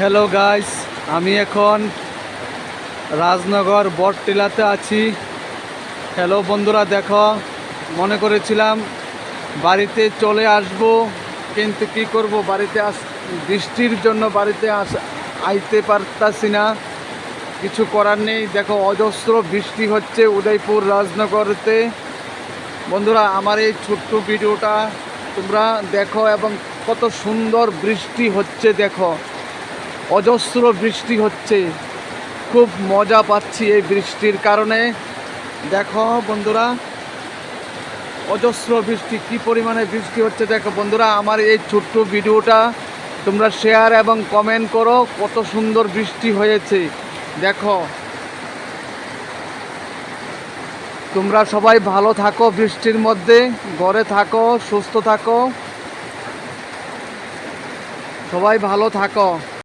Hello guys আমি এখন রাজনগর বটটিলাতে আছি। হ্যালো বন্ধুরা, দেখো, মনে করেছিলাম বাড়িতে চলে আসব, কিন্তু কি করব? বাড়িতে আস, বৃষ্টির জন্য বাড়িতে আস, আইতে পারতাছি না। কিছু করার নেই। দেখো, অজস্র বৃষ্টি হচ্ছে উদয়পুর রাজনগরতে। বন্ধুরা, আমার এই ছোট্ট ভিডিওটা তোমরা দেখো এবং কত সুন্দর বৃষ্টি হচ্ছে, দেখো। অজস্র বৃষ্টি হচ্ছে। খুব মজা পাচ্ছি এই বৃষ্টির কারণে। দেখো বন্ধুরা, অজস্র বৃষ্টি, কি পরিমাণে বৃষ্টি হচ্ছে দেখো বন্ধুরা। আমার এই ছোট্ট ভিডিওটা তোমরা শেয়ার এবং কমেন্ট করো, কত সুন্দর বৃষ্টি হয়েছে। দেখো, তোমরা সবাই ভালো থাকো বৃষ্টির মধ্যে, ঘরে থাকো, সুস্থ থাকো। সবাই ভালো থাকো।